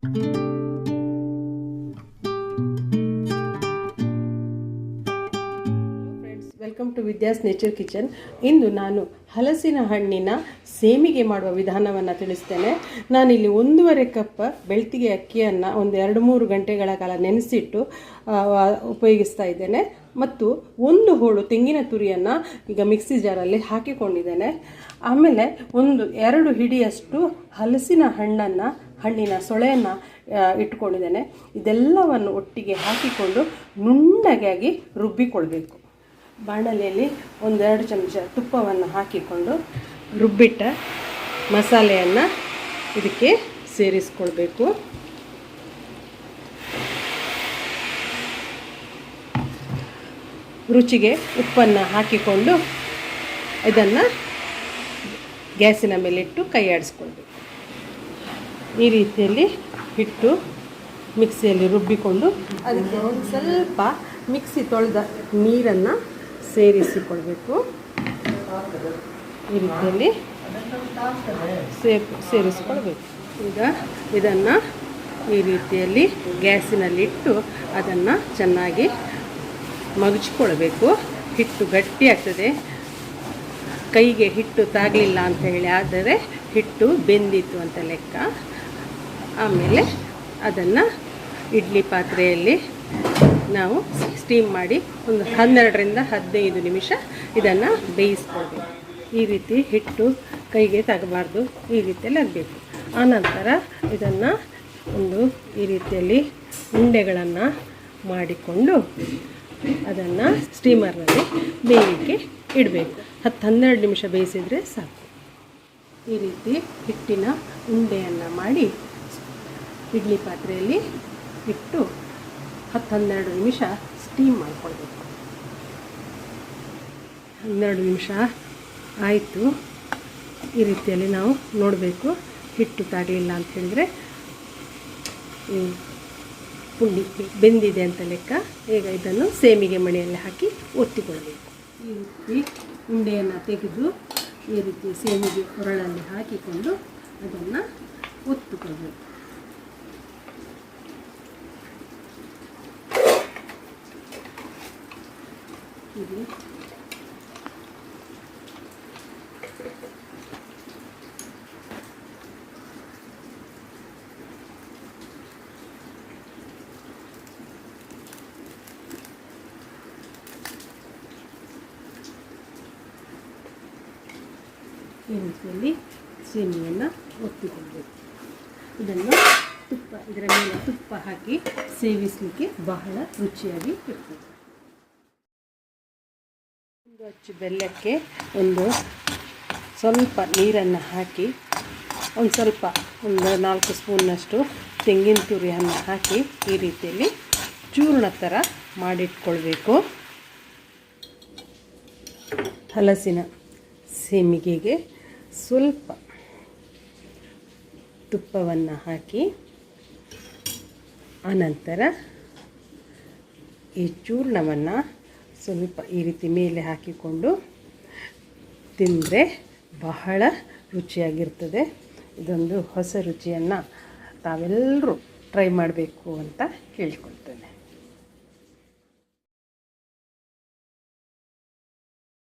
Friends welcome to Vidya's nature kitchen ಇಂದು ನಾನು ಹಲಸಿನ ಹಣ್ಣಿನ ಸೇಮಿಗೆ ಮಾಡುವ ವಿಧಾನವನ್ನು ತಿಳಿಸ್ತೇನೆ. ನಾನಿಲ್ಲಿ ಒಂದೂವರೆ ಕಪ್ ಬೆಳ್ತಿಗೆ ಅಕ್ಕಿಯನ್ನು ಒಂದು ಎರಡು ಮೂರು ಗಂಟೆಗಳ ಕಾಲ ನೆನೆಸಿಟ್ಟು ಉಪಯೋಗಿಸ್ತಾ ಇದ್ದೇನೆ. ಮತ್ತು ಒಂದು ಹೋಳು ತೆಂಗಿನ ತುರಿಯನ್ನು ಈಗ ಮಿಕ್ಸಿ ಜಾರಲ್ಲಿ ಹಾಕಿಕೊಂಡಿದ್ದೇನೆ. ಆಮೇಲೆ ಒಂದು ಎರಡು ಹಿಡಿಯಷ್ಟು ಹಲಸಿನ ಹಣ್ಣನ್ನು ಹಣ್ಣಿನ ಸೊಳೆಯನ್ನು ಇಟ್ಕೊಂಡಿದ್ದೇನೆ ಇದೆಲ್ಲವನ್ನು ಒಟ್ಟಿಗೆ ಹಾಕಿಕೊಂಡು ನುಣ್ಣಗಾಗಿ ರುಬ್ಬಿಕೊಳ್ಬೇಕು. ಬಾಣಲೆಯಲ್ಲಿ ಒಂದೆರಡು ಚಮಚ ತುಪ್ಪವನ್ನು ಹಾಕಿಕೊಂಡು ರುಬ್ಬಿಟ್ಟ ಮಸಾಲೆಯನ್ನು ಇದಕ್ಕೆ ಸೇರಿಸ್ಕೊಳ್ಬೇಕು. ರುಚಿಗೆ ಉಪ್ಪನ್ನು ಹಾಕಿಕೊಂಡು ಇದನ್ನು ಗ್ಯಾಸಿನ ಮೇಲಿಟ್ಟು ಕೈ ಆಡಿಸ್ಕೊಳ್ಬೇಕು ಈ ರೀತಿಯಲ್ಲಿ ಹಿಟ್ಟು ಮಿಕ್ಸಿಯಲ್ಲಿ ರುಬ್ಬಿಕೊಂಡು ಅದಕ್ಕೆ ಒಂದು ಸ್ವಲ್ಪ ಮಿಕ್ಸಿ ತೊಳೆದ ನೀರನ್ನು ಸೇರಿಸಿಕೊಳ್ಬೇಕು. ಈ ರೀತಿಯಲ್ಲಿ ಸೇ, ಸೇರಿಸಿಕೊಳ್ಬೇಕು. ಈಗ ಇದನ್ನು ಈ ರೀತಿಯಲ್ಲಿ ಗ್ಯಾಸಿನಲ್ಲಿಟ್ಟು ಅದನ್ನು ಚೆನ್ನಾಗಿ ಮಗುಚಿಕೊಳ್ಬೇಕು. ಹಿಟ್ಟು ಗಟ್ಟಿ ಆಗ್ತದೆ ಕೈಗೆ ಹಿಟ್ಟು ತಾಗಲಿಲ್ಲ ಅಂತ ಹೇಳಿ, ಆದರೆ ಹಿಟ್ಟು ಬೆಂದಿತ್ತು ಅಂತ ಲೆಕ್ಕ. ಆಮೇಲೆ ಅದನ್ನು ಇಡ್ಲಿ ಪಾತ್ರೆಯಲ್ಲಿ ನಾವು ಸ್ಟೀಮ್ ಮಾಡಿ ಒಂದು ಹನ್ನೆರಡರಿಂದ ಹದಿನೈದು ನಿಮಿಷ ಇದನ್ನು ಬೇಯಿಸ್ಕೊಳ್ಬೇಕು. ಈ ರೀತಿ ಹಿಟ್ಟು ಕೈಗೆ ತಗಬಾರ್ದು. ಈ ರೀತಿಯಲ್ಲಿ ಆಗಬೇಕು. ಆನಂತರ ಇದನ್ನು ಒಂದು ಈ ರೀತಿಯಲ್ಲಿ ಉಂಡೆಗಳನ್ನು ಮಾಡಿಕೊಂಡು ಅದನ್ನು ಸ್ಟೀಮರ್ನಲ್ಲಿ ಬೇಯಲಿಕ್ಕೆ ಇಡಬೇಕು. ಹತ್ತು ಹನ್ನೆರಡು ನಿಮಿಷ ಬೇಯಿಸಿದರೆ ಸಾಕು. ಈ ರೀತಿ ಹಿಟ್ಟಿನ ಉಂಡೆಯನ್ನು ಮಾಡಿ ಇಡ್ಲಿ ಪಾತ್ರೆಯಲ್ಲಿ ಇಟ್ಟು ಹತ್ತು ಹನ್ನೆರಡು ನಿಮಿಷ ಸ್ಟೀಮ್ ಮಾಡ್ಕೊಳ್ಬೇಕು. ಹನ್ನೆರಡು ನಿಮಿಷ ಆಯಿತು. ಈ ರೀತಿಯಲ್ಲಿ ನಾವು ನೋಡಬೇಕು. ಹಿಟ್ಟು ತಾಗಲಿಲ್ಲ ಅಂತ ಹೇಳಿದರೆ ಪುಂಡಿ ಬೆಂದಿದೆ ಅಂತ ಲೆಕ್ಕ. ಈಗ ಇದನ್ನು ಸೇಮಿಗೆ ಮಣೆಯಲ್ಲಿ ಹಾಕಿ ಒತ್ತಿಕೊಳ್ಬೇಕು ಈ ರೀತಿ ಉಂಡೆಯನ್ನು ತೆಗೆದು ಈ ರೀತಿ ಸೇಮಿಗೆ ಹೊರಳಲ್ಲಿ ಹಾಕಿಕೊಂಡು ಅದನ್ನು ಒತ್ತಿಕೊಳ್ಬೇಕು. ಈ ರೀತಿಯಲ್ಲಿ ಸೇಮಿಯನ್ನು ಒತ್ತಿಕೊಳ್ಬೇಕು ಇದನ್ನು ತುಪ್ಪ ಇದರ ಮೇಲೆ ತುಪ್ಪ ಹಾಕಿ ಸೇವಿಸಲಿಕ್ಕೆ ಬಹಳ ರುಚಿಯಾಗಿ ಇರ್ತದೆ. ಒಂದು ಅಚ್ಚು ಬೆಲ್ಲಕ್ಕೆ ಒಂದು ಸ್ವಲ್ಪ ನೀರನ್ನು ಹಾಕಿ, ಒಂದು ಸ್ವಲ್ಪ, ಒಂದು ನಾಲ್ಕು ಸ್ಪೂನ್ನಷ್ಟು ತೆಂಗಿನ ತುರಿಯನ್ನು ಹಾಕಿ ಈ ರೀತಿಯಲ್ಲಿ ಚೂರ್ಣ ಥರ ಮಾಡಿಟ್ಕೊಳ್ಬೇಕು. ಹಲಸಿನ ಸೇಮಿಗೆಗೆ ಸ್ವಲ್ಪ ತುಪ್ಪವನ್ನು ಹಾಕಿ, ಆನಂತರ ಈ ಚೂರ್ಣವನ್ನು ಸ್ವಲ್ಪ ಈ ರೀತಿ ಮೇಲೆ ಹಾಕಿಕೊಂಡು ತಿಂದರೆ ಬಹಳ ರುಚಿಯಾಗಿರ್ತದೆ. ಇದೊಂದು ಹೊಸ ರುಚಿಯನ್ನು ತಾವೆಲ್ಲರೂ ಟ್ರೈ ಮಾಡಬೇಕು ಅಂತ ಕೇಳ್ಕೊಳ್ತೇನೆ